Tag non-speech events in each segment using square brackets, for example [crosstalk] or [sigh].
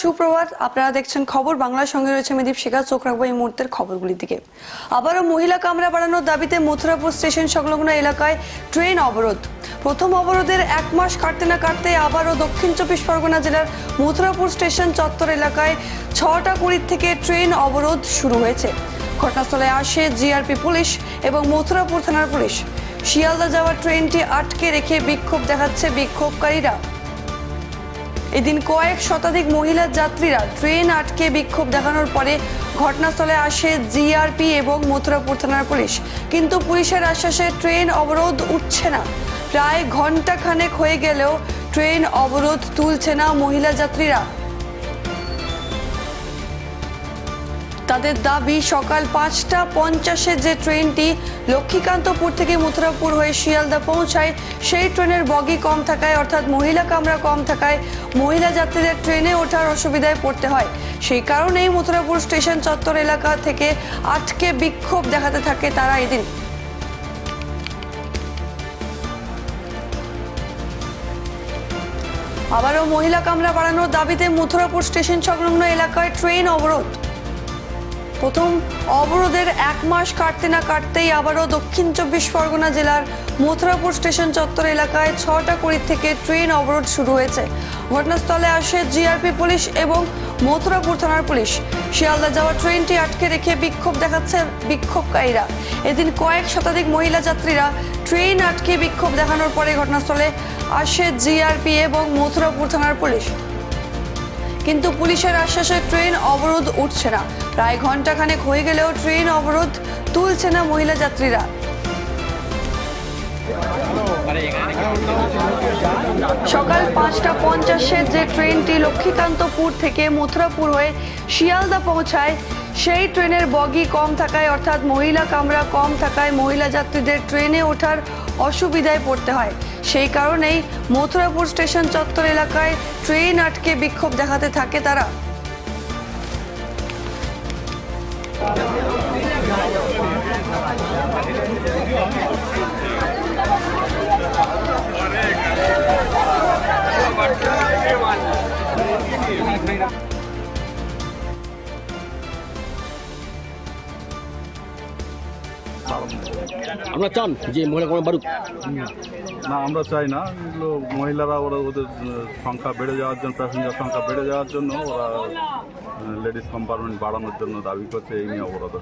সুপ্রভাত, আপনারা দেখছেন খবর। বাংলার সঙ্গে রয়েছে মেদীপ শেখা চোখ রাখব এই মুহূর্তের খবরগুলির দিকে। আবারও মহিলা কামরা বাড়ানোর দাবিতে মথুরাপুর স্টেশন সংলগ্ন এলাকায় ট্রেন অবরোধ। প্রথম অবরোধের এক মাস কাটতে না কাটতে আবারও দক্ষিণ চব্বিশ পরগনা জেলার মথুরাপুর স্টেশন চত্বর এলাকায় ছটা কুড়ির থেকে ট্রেন অবরোধ শুরু হয়েছে। ঘটনাস্থলে আসে জিআরপি পুলিশ এবং মথুরাপুর থানার পুলিশ। শিয়ালদা যাওয়ার ট্রেনটি আটকে রেখে বিক্ষোভ দেখাচ্ছে বিক্ষোভকারীরা। এদিন কয়েক শতাধিক মহিলা যাত্রীরা ট্রেন আটকে বিক্ষোভ দেখানোর পরে ঘটনাস্থলে আসে জিআরপি এবং মথুরাপুর থানার পুলিশ। কিন্তু পুলিশের আশ্বাসে ট্রেন অবরোধ উঠছে না। প্রায় ঘণ্টা খানেক হয়ে গেলেও ট্রেন অবরোধ তুলছে না মহিলা যাত্রীরা। তাদের দাবি, সকাল পাঁচটা পঞ্চাশে যে ট্রেনটি লক্ষ্মীকান্তপুর থেকে মথুরাপুর হয়ে শিয়ালদা পৌঁছায়, সেই ট্রেনের বগি কম থাকায়, অর্থাৎ মহিলা কামরা কম থাকায় মহিলা যাত্রীদের ট্রেনে ওঠার অসুবিধায় পড়তে হয়। সেই কারণেই মথুরাপুর স্টেশন চত্বর এলাকা থেকে আটকে বিক্ষোভ দেখাতে থাকে তারা এদিন। আবারও মহিলা কামরা বাড়ানোর দাবিতে মথুরাপুর স্টেশন সংলগ্ন এলাকায় ট্রেন অবরোধ। প্রথম অবরোধের এক মাস কাটতে না কাটতেই আবারও দক্ষিণ চব্বিশ পরগনা জেলার মথুরাপুর স্টেশন চত্বর এলাকায় ছটা কুড়ি থেকে ট্রেন অবরোধ শুরু হয়েছে। ঘটনাস্থলে আসে জিআরপি পুলিশ এবং মথুরাপুর থানার পুলিশ। শিয়ালদা যাওয়া ট্রেনটি আটকে রেখে বিক্ষোভ দেখাচ্ছে বিক্ষোভকারীরা। এদিন কয়েক শতাধিক মহিলা যাত্রীরা ট্রেন আটকে বিক্ষোভ দেখানোর পরে ঘটনাস্থলে আসে জিআরপি এবং মথুরাপুর থানার পুলিশ। কিন্তু পুলিশের আশ্বাসে ট্রেন অবরোধ উঠছে না। প্রায় ঘন্টাখানেক হয়ে গেলেও ট্রেন অবরোধ তুলছে না মহিলা যাত্রীরা। সকাল পাঁচটা পঞ্চাশে যে ট্রেনটি লক্ষ্মীকান্তপুর থেকে মথুরাপুর হয়ে শিয়ালদা পৌঁছায়, সেই ট্রেনের বগি কম থাকায়, অর্থাৎ মহিলা কামরা কম থাকায় মহিলা যাত্রীদের ট্রেনে ওঠার অসুবিধায় পড়তে হয়। সেই কারণেই মথুরাপুর স্টেশন চত্বর এলাকায় ট্রেন আটকে বিক্ষোভ দেখাতে থাকে তারা। আমরা চান যে মহিলা কমে বাড়ুক না, আমরা চাই না মহিলারা, ওরা ওদের সংখ্যা বেড়ে যাওয়ার জন্য প্যাসেঞ্জার সংখ্যা বেড়ে যাওয়ার জন্য ওরা লেডিস কম্পার্টমেন্ট বাড়ানোর জন্য দাবি করছে, এই নিয়ে অবরোধ।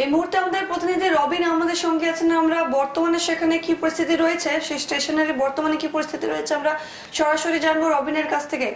এই মুহূর্তে আমাদের প্রতিনিধি রবিন আমাদের সঙ্গে আছেন। আমরা বর্তমানে সেখানে কি পরিস্থিতি রয়েছে? সেই স্টেশনের বর্তমানে কি পরিস্থিতি রয়েছে আমরা সরাসরি জানব রবিনের কাছ থেকে।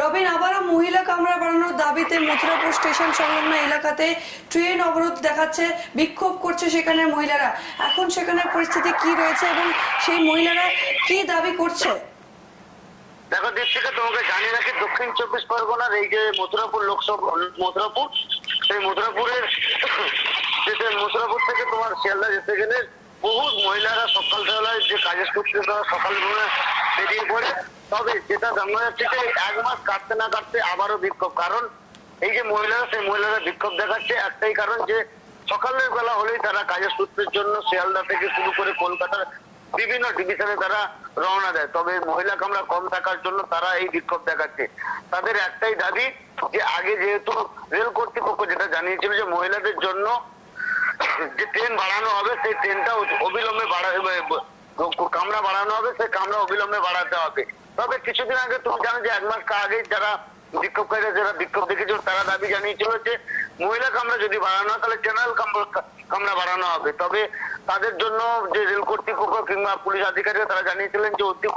রবিন, আবারও মহিলা কামরা বাড়ানোর দাবিতে মথুরাপুর স্টেশন সংলগ্ন এলাকাতে ট্রেন অবরোধ দেখাচ্ছে, বিক্ষোভ করছে সেখানের মহিলারা। এখন সেখানের পরিস্থিতি কি রয়েছে এবং সেই মহিলারা কি দাবি করছে? দেখো দিক থেকে তোমাকে জানি রাখি, দক্ষিণ চব্বিশ পরগনার এই যে মথুরাপুর লোকসভা, মথুরাপুর, সেই মথুরাপুরের মথুরাপুর থেকে তোমার শিয়ালদা যেতে গেলে বহু মহিলারা সকাল সকালবেলায় যে কাজের সূত্রে তারা সকালবেলা বেরিয়ে পড়ে। তবে যেটা জানা যাচ্ছে যে এক মাস কাটতে না কাটতে আবারও বিক্ষোভ। কারণ এই যে মহিলারা, সেই মহিলারা বিক্ষোভ দেখাচ্ছে। একটাই কারণ যে সকালের বেলা হলেই তারা কাজের সূত্রের জন্য শিয়ালদা থেকে শুরু করে কলকাতার বিভিন্ন ডিভিশনে তারা রওনা দেয়। তবে মহিলা কামরা কম থাকার জন্য তারা এই বিক্ষোভ দেখাচ্ছে। তাদের একটাই দাবি যে আগে যেহেতু রেল কর্তৃপক্ষ যেটা জানিয়েছিল যে মহিলাদের জন্য যে ট্রেন বাড়ানো হবে, সেই ট্রেনটা অবিলম্বে কামরা বাড়ানো হবে, সেই কামরা অবিলম্বে বাড়াতে হবে। তবে কিছুদিন আগে তুমি জানো যে এক মাস আগে যারা বিক্ষোভকারীরা, যারা বিক্ষোভ দেখেছিল, তারা দাবি জানিয়েছিল যে মহিলা কামরা যদি বাড়ানো হয়, তাহলে জেনারেল কামরা বাড়ানো হবে। তবে তাদের জন্য যে রেল কর্তৃপক্ষ কিংবা পুলিশ আধিকারিক তারা জানিয়েছিলেন যে অতি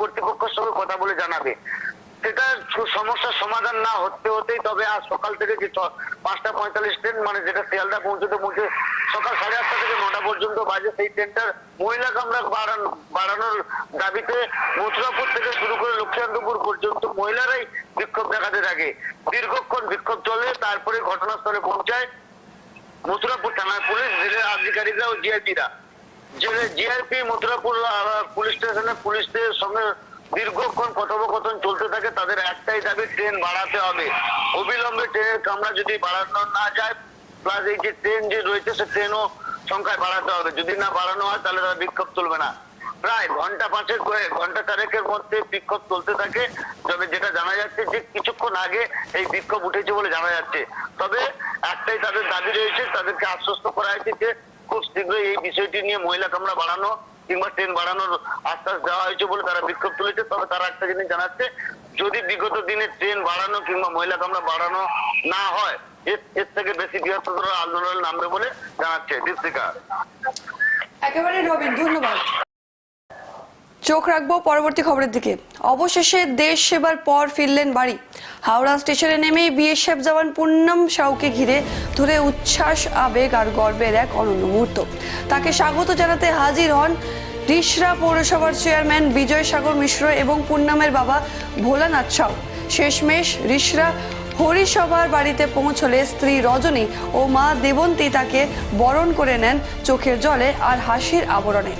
কর্তৃপক্ষের সঙ্গে কথা বলে জানাবে। সেটা সমস্যার সমাধান না হতে হতেই তবে আজ সকাল থেকে যে পাঁচটা পঁয়তাল্লিশ ট্রেন মানে যেটা শিয়ালদা পৌঁছতে পৌঁছে সকাল সাড়ে আটটা থেকে নটা পর্যন্ত বাজে সেই ট্রেনটার মহিলা কামরা বাড়ানো বাড়ানোর দাবিতে মথুরাপুর থেকে শুরু করে লক্ষ্মীকান্তপুর পর্যন্ত মহিলারাই বিক্ষোভ দেখাতে থাকে। দীর্ঘক্ষণ বিক্ষোভ চলে, তারপরে ঘটনাস্থলে পৌঁছায় মথুরাপুর থানার পুলিশ জেলের আধিকারিকরা ও জিআইপিরা জেলে জিআরপি মথুরাপুর পুলিশ স্টেশনে পুলিশদের সঙ্গে দীর্ঘক্ষণ কথোপকথন চলতে থাকে, তাদের একটাই দাবি, ট্রেন বাড়াতে হবে। অবিলম্বে ট্রেনের কামরা যদি বাড়ানো না যায় প্লাস এই যে ট্রেন যে রয়েছে, সে ট্রেনও সংখ্যায় বাড়াতে হবে। যদি না বাড়ানো হয়, তাহলে তারা বিক্ষোভ তুলবে না। প্রায় ঘণ্টা পাঁচেক ঘণ্টা চারেকের মধ্যে বিক্ষোভ চলতে থাকে তবে যেটা জানা যাচ্ছে যে কিছুক্ষণ আগে এই বিক্ষোভ উঠেছে বলে জানা যাচ্ছে। তবে একটাই তাদের দাবি রয়েছে, তাদেরকে আশ্বস্ত করা হয়েছে যে খুব শীঘ্রই এই বিষয়টি নিয়ে মহিলা কামরা বাড়ানো কিংবা ট্রেন বাড়ানোর আশ্বাস দেওয়া হয়েছে বলে তারা বিক্ষোভ তুলেছে। তবে তারা একটা জিনিস জানাচ্ছে, যদি বিগত দিনে ট্রেন বাড়ানো কিংবা মহিলা কামরা বাড়ানো না হয়, এর থেকে বেশি বৃহত্তর আন্দোলন নামবে বলে জানাচ্ছে দীপশিকা একেবারে রবিন, ধন্যবাদ। চোখ রাখব পরবর্তী খবরের দিকে। অবশেষে দেশ সেবার পর ফিরলেন বাড়ি। হাওড়া স্টেশনে নেমে বিএসএফ জওয়ান পূর্ণম সাউকে ঘিরে ধরে উচ্ছ্বাস, আবেগ আর গর্বের এক অনন্য মুহূর্ত। তাকে স্বাগত জানাতে হাজির হন রিসরা পৌরসভার চেয়ারম্যান বিজয় সাগর মিশ্র এবং পূর্ণামের বাবা ভোলানাথ সাউ শেষমেশ রিসরা হরিসভার বাড়িতে পৌঁছলে স্ত্রী রজনী ও মা দেবন্তী তাকে বরণ করে নেন চোখের জলে আর হাসির আবরণে।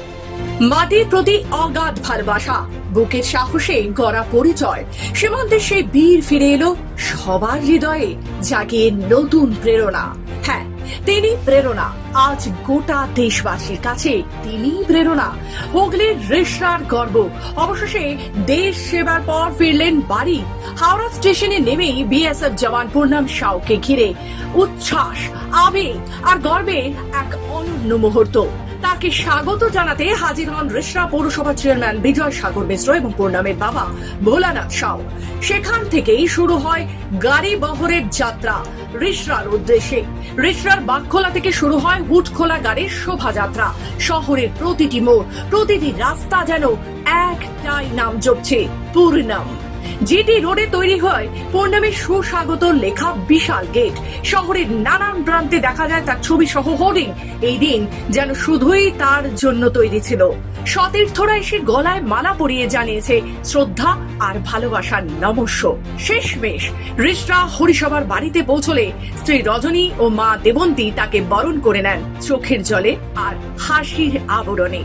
মাটির প্রতি অগাধ ভালোবাসা, বুকের সাহসে গড়া পরিচয়, সীমান্তে সেই বীর ফিরে এলো সবার হৃদয়ে, জাগিয়ে নতুন প্রেরণা। হ্যাঁ তিনি প্রেরণা। আজ গোটা দেশবাসীর কাছে তিনি প্রেরণা। হুগলির রেশরার গর্ব। অবশেষে দেশ সেবার পর ফিরলেন বাড়ি। হাওড়া স্টেশনে নেমেই বিএসএফ জওয়ান পূর্ণাম সাউকে ঘিরে উচ্ছ্বাস, আবেগ আর গর্বে এক অনন্য মুহূর্ত। তাকে স্বাগত জানাতে হাজির হন রেশরা পৌরসভা চেয়ারম্যান বিজয় সাগর মিশ্র এবং পূর্ণামের বাবা ভোলানাথ সাউ। সেখান থেকেই শুরু হয় গাড়ি বহরের যাত্রা, রিসরার উদ্দেশ্যে। রিসরার বাগখোলা থেকে শুরু হয় হুটখোলা গাড়ির শোভাযাত্রা। শহরের প্রতিটি মোড়, প্রতিটি রাস্তা যেন একটাই নাম জপছে পূর্ণম জিটি রোডে তৈরি হয় পূর্ণামের সুস্বাগত লেখা বিশাল গেট। শহরের নানান প্রান্তে দেখা যায় তার ছবি সহ হোর্ডিং। এই দিন যেন শুধুই তার জন্য তৈরি ছিল। সতীর্থরা এসে গলায় মালা পরিয়ে জানিয়েছে, শ্রদ্ধা আর ভালোবাসার নমস্য। শেষমেশ রিসরা হরিসভার বাড়িতে পৌঁছলে স্ত্রী রজনী ও মা দেবন্তী তাকে বরণ করে নেন চোখের জলে আর হাসির আবরণে।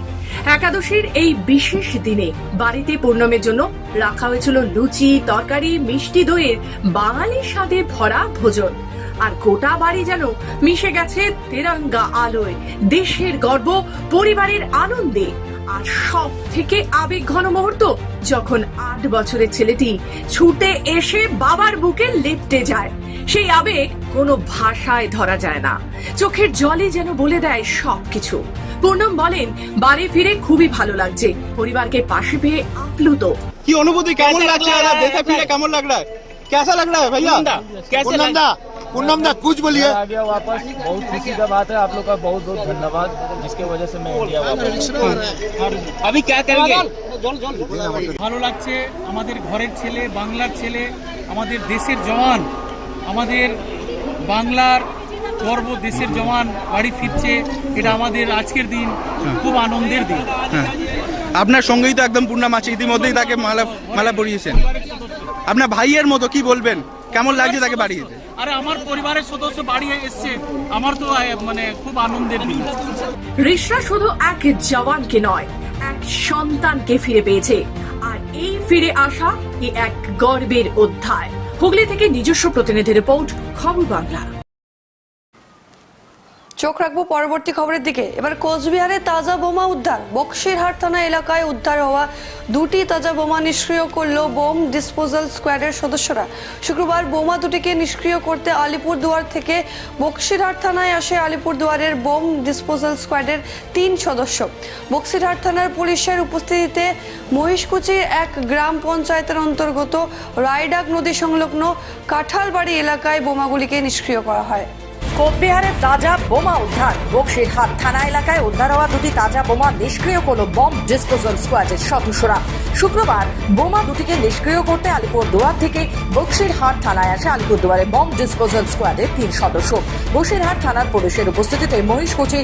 একাদশীর এই বিশেষ দিনে বাড়িতে পূর্ণমের জন্য রাখা হয়েছিল লুচি তরকারি, মিষ্টি দইয়ের বাঙালি স্বাদে ভরা ভোজন। আর গোটা বাড়ি যেন মিশে গেছে তেরাঙ্গা আলোয়। দেশের গর্ব, পরিবারের আনন্দে। আর সব থেকে আবেগ ঘন মুহূর্ত, যখন আট বছরের ছেলেটি ছুটে এসে বাবার বুকে লেপটে যায়। সেই আবেগ কোনো ভাষায় ধরা যায় না। চোখের জলে যেন বলে দেয় সবকিছু। পূর্ণম বলেন বাড়ি ফিরে খুবই ভালো লাগছে পরিবারকে পাশে পেয়ে আপ্লুত की अनुभूति केमन कैसा लग लग रहा रहा है है देखे फिरे केमन लग रहा है कैसा लग रहा है भैया पूनम दा, कैसे पूनम लग- दा पूनम दा कुछ बोलिए मैं आ गया वापस बहुत खुशी का बात है आप लोग का बहुत बहुत धन्यवाद जिसके वजह से मैं इंडिया वापस अभी क्या करेंगे ভালো লাগছে আমাদের ঘরের ছেলে বাংলার ছেলে আমাদের দেশের জওয়ান আমাদের বাংলার গর্ব দেশের জওয়ান বাড়ি ফিরছে এটা আমাদের আজকের দিন খুব আনন্দের দিন। আপনার সঙ্গেই তো একদম পূর্ণাম আছে ইতিমধ্যেই তাকে মালা মালা পরিয়েছেন। আপনার ভাইয়ের মতো কি বলবেন? কেমন লাগছে তাকে বাড়িয়ে আরে আমার পরিবারের সদস্য বাড়ি এসছে আমার তো মানে খুব আনন্দের দিন। রিসরা শুধু এক জওয়ানকে নয় এক সন্তানকে ফিরে পেয়েছে। আর এই ফিরে আসা এ এক গর্বের অধ্যায়। হুগলি থেকে নিজস্ব প্রতিনিধি রিপোর্ট খবর বাংলা। চোখ রাখব পরবর্তী খবরের দিকে। এবার কোচবিহারে তাজা বোমা উদ্ধার। বক্সিরহাট থানা এলাকায় উদ্ধার হওয়া দুটি তাজা বোমা নিষ্ক্রিয় করল বোম ডিসপোজাল স্কোয়াডের সদস্যরা। শুক্রবার বোমা দুটিকে নিষ্ক্রিয় করতে আলিপুরদুয়ার থেকে বক্সিরহাট থানায় আসে আলিপুরদুয়ারের বোম ডিসপোজাল স্কোয়াডের তিন সদস্য। বক্সিরহাট থানার পুলিশের উপস্থিতিতে মহিষকুচির এক গ্রাম পঞ্চায়েতের অন্তর্গত রায়ডাক নদী সংলগ্ন কাঁঠালবাড়ি এলাকায় বোমাগুলিকে নিষ্ক্রিয় করা হয়। কোচবিহারে তাজা বোমা উদ্ধার। বক্সিরহাট থানা এলাকায় উদ্ধার হওয়া দুটি তাজা বোমা নিষ্ক্রিয় করল বম্ব ডিসপোজাল স্কোয়াডের সদস্যরা। শুক্রবার বোমা দুটিকে নিষ্ক্রিয় করতে আলিপুরদুয়ার থেকে বক্সিরহাট থানায় আসে আলিপুরদুয়ারে বম্ব ডিসপোজাল স্কোয়াডের তিন সদস্য। বক্সিরহাট থানার পুলিশের উপস্থিতিতে মহিষকুচি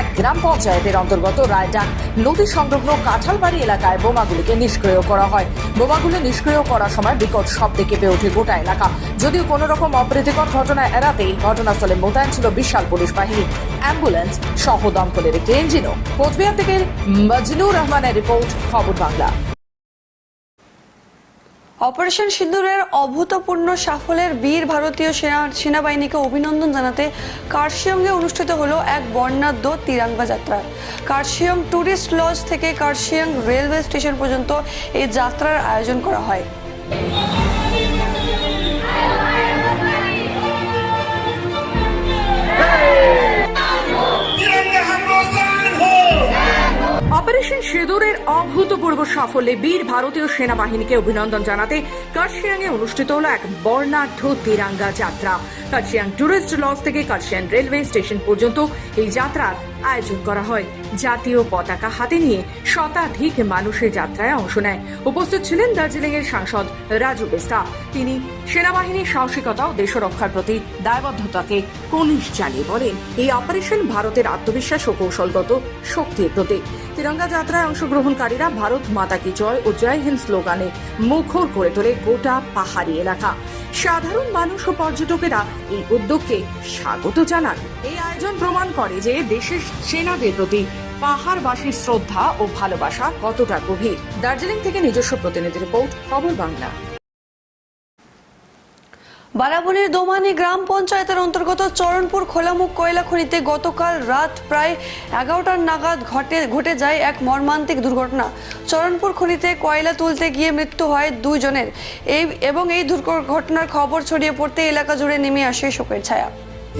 এক গ্রাম পঞ্চায়েতের অন্তর্গত রায়ডাং নদী সংলগ্ন কাঁঠালবাড়ি এলাকায় বোমাগুলিকে নিষ্ক্রিয় করা হয়। বোমাগুলি নিষ্ক্রিয় করার সময় বিকট শব্দে কেঁপে ওঠে গোটা এলাকা। যদিও কোনো রকম অপ্রীতিকর ঘটনা এড়াতেই ঘটনাস্থলে মোতায়েন ছিল বিশাল পুলিশ বাহিনী। অ্যাম্বুলেন্স সহ দমকলের একটি ইঞ্জিনও। কোচবিহার থেকে মজনুর রহমানের রিপোর্ট, খবর বাংলা। অপারেশন সিন্দুরের অভূতপূর্ণ সাফল্যের বীর ভারতীয় সেনা সেনাবাহিনীকে অভিনন্দন জানাতে কার্শিয়ংয়ে অনুষ্ঠিত হল এক বর্ণাঢ্য তিরাঙ্গা যাত্রা। কার্শিয়ং ট্যুরিস্ট লজ থেকে কার্শিয়ং রেলওয়ে স্টেশন পর্যন্ত এই যাত্রার আয়োজন করা হয়। অভূতপূর্ব সাফল্যে বীর ভারতীয় সেনাবাহিনীকে অভিনন্দন জানাতে কার্শিয়াংয়ে অনুষ্ঠিত হল এক বর্ণাঢ্য তিরাঙ্গা যাত্রা। কার্শিয়াং টুরিস্ট লজ থেকে কার্শিয়াং রেলওয়ে স্টেশন পর্যন্ত এই যাত্রার আয়োজন করা হয়। জাতীয় পতাকা হাতে নিয়ে শতাধিক মানুষের যাত্রায় অংশ নেয়। উপস্থিত ছিলেন দার্জিলিং এর সাংসদ রাজু বেস্তা। তিনি সেনাবাহিনীর সাহসিকতা ও দেশরক্ষার প্রতি দায়বদ্ধতাকে কনিষ্ঠ জানিয়ে বলেন, এই অপারেশন ভারতের আত্মবিশ্বাস ও কৌশলগত শক্তির প্রতীক। তিরঙ্গা যাত্রায় অংশগ্রহণকারীরা ভারত, মাতা কি জয় ও জয় হিন্দ স্লোগানে মুখর করে তোলে গোটা পাহাড়ি এলাকা। সাধারণ মানুষ ও পর্যটকেরা এই উদ্যোগকে স্বাগত জানান। এই আয়োজন প্রমাণ করে যে দেশের সেনাদের প্রতি পাহাড়বাসীর শ্রদ্ধা ও ভালোবাসা কতটা গভীর। দার্জিলিং থেকে নিজস্ব প্রতিনিধি রিপোর্ট, খবর বাংলা। বারাবণীর দোমানি গ্রাম পঞ্চায়েতের অন্তর্গত চরণপুর খোলামুখ কয়লা খনিতে গতকাল রাত প্রায় এগারোটার নাগাদ ঘটে ঘটে যায় এক মর্মান্তিক দুর্ঘটনা। চরণপুর খনিতে কয়লা তুলতে গিয়ে মৃত্যু হয় দুইজনের। এই এবং এই দুর্ঘটনার খবর ছড়িয়ে পড়তে এলাকা জুড়ে নেমে আসে শোকের ছায়া। [laughs]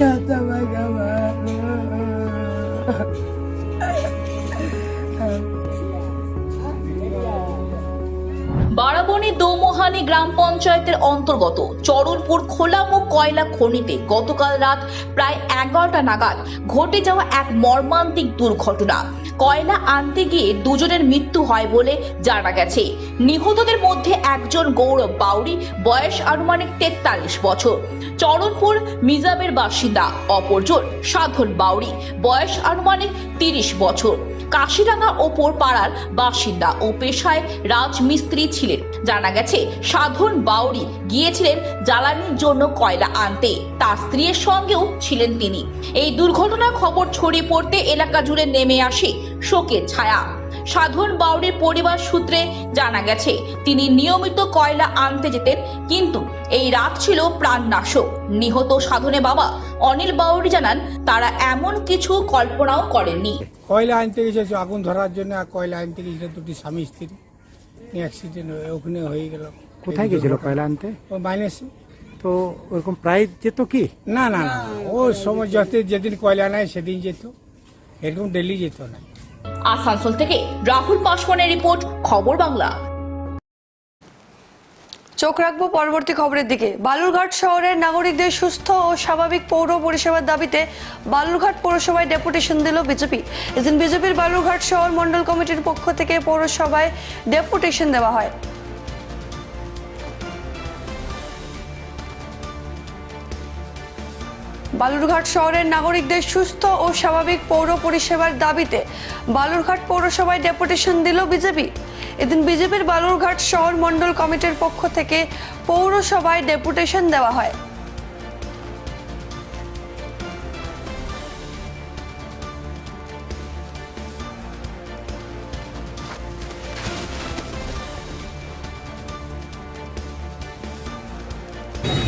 বারাবণী দোমোহানি গ্রাম পঞ্চায়েতের অন্তর্গত চরণপুর খোলামুখ কয়লা খনিতে গতকাল রাত প্রায় এগারোটা নাগাদ ঘটে যাওয়া এক মর্মান্তিক দুর্ঘটনা। কয়লা আনতে গিয়ে দুজনের মৃত্যু হয় বলে জানা গেছে। নিহতদের মধ্যে একজন গৌরব বাউরি বয়স আনুমানিক তেতাল্লিশ বছর। চরণপুর মিজাবের বাসিন্দা অপরজন সাধন বাউরি বয়স আনুমানিক তিরিশ বছর। কাশিরাঙ্গা ওপর পাড়ার বাসিন্দা ও পেশায় রাজমিস্ত্রি ছিলেন। জানা গেছে সাধন বাউরি গিয়েছিলেন জ্বালানির জন্য কয়লা আনতে। তার স্ত্রীর সঙ্গেও ছিলেন তিনি। এই দুর্ঘটনার খবর ছড়িয়ে পড়তে এলাকা জুড়ে নেমে আসে শোকের ছায়া। সাধন বাউরির পরিবার সূত্রে জানা গেছে, তিনি নিয়মিত কয়লা আনতে যেতেন, কিন্তু এই রাত ছিল প্রাণনাশক। নিহত সাধনে বাবা অনিল বাউরি জানান, তারা এমন কিছু কল্পনাও করেননি। কয়লা আনতে গেছে আগুন ধরার জন্য কয়লা আনতে গেছিল দুটি স্বামী স্ত্রী। অ্যাক্সিডেন্ট হয়ে ওখানে হয়ে গেল। কোথায় গেছিল কয়লা আনতে? ও মাইনাসে তো ওরকম প্রায় যেত কি? না না না ও সময় যত যেদিন কয়লা নেয় সেদিন যেত। এরকম ডেলি যেত না। আসানসোল থেকে রাহুল পাসওয়ানের রিপোর্ট খবর বাংলা। চোখ রাখব পরবর্তী খবরের দিকে। বালুরঘাট শহরের নাগরিকদের সুস্থ ও স্বাভাবিক পৌর পরিষেবার দাবিতে বালুরঘাট পৌরসভায় ডেপুটেশন দিল বিজেপি। এদিন বিজেপির বালুরঘাট শহর মন্ডল কমিটির পক্ষ থেকে পৌরসভায় ডেপুটেশন দেওয়া হয়। বালুরঘাট শহরের নাগরিকদের সুস্থ ও স্বাভাবিক পৌর পরিষেবার দাবিতে বালুরঘাট পৌরসভায় ডেপুটেশন দিল বিজেপি। এদিন বিজেপির বালুরঘাট শহর মন্ডল কমিটির পক্ষ থেকে পৌরসভায় ডেপুটেশন দেওয়া হয়।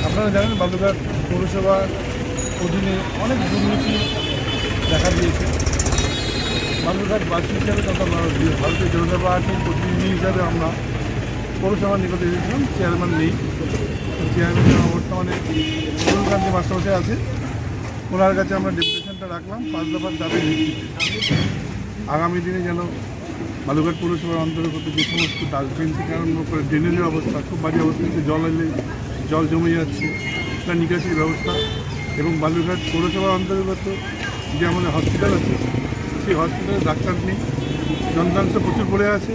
আপনারা জানেন বালুরঘাট পৌরসভার অধীনে অনেক দুর্নীতি দেখা দিয়েছে। বালুরঘাটবাসী হিসাবে তথা ভারতীয় জনতা পার্টির প্রতিনিধি হিসাবে আমরা পৌরসভার নিকটে এসেছিলাম। চেয়ারম্যান নেই। চেয়ারম্যান বর্তমানে অরুণকান্তি মাস্টারমশাই আছে। ওনার কাছে আমরা ডেপুটেশনটা রাখলাম। পাঁচ দফার দাবি আগামী দিনে যেন বালুঘাট পৌরসভার অন্তর্গত যে সমস্ত ডাস্টবিন থেকে আরম্ভ করে ড্রেনেজের অবস্থা, খুব বাজে অবস্থা, জল এলে জল জমে যাচ্ছে, তার নিকাশির ব্যবস্থা এবং বালুরঘাট পৌরসভার অন্তর্গত যে আমাদের হসপিটাল আছে, সেই হসপিটালে ডাক্তার নেই। যন্ত্রাংশ প্রচুর পড়ে আছে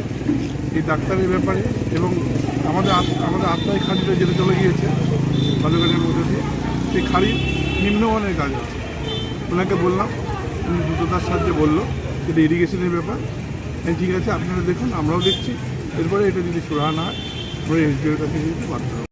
এই ডাক্তারের ব্যাপারে এবং আমাদের আমাদের আত্মায় খাঁটিটা যেটা চলে গিয়েছে বালুরঘাটের মধ্যে দিয়ে। সেই খাড়ির নিম্নমানের কাজ আছে ওনাকে বললাম, উনি দ্রুততার সাহায্যে বলল এটা ইরিগেশনের ব্যাপার। ঠিক আছে, আপনারা দেখুন, আমরাও দেখছি। এরপরে এটা যদি সুরাহা না হয়, আমরা এসডিওর কাছে যেতে বাধ্য।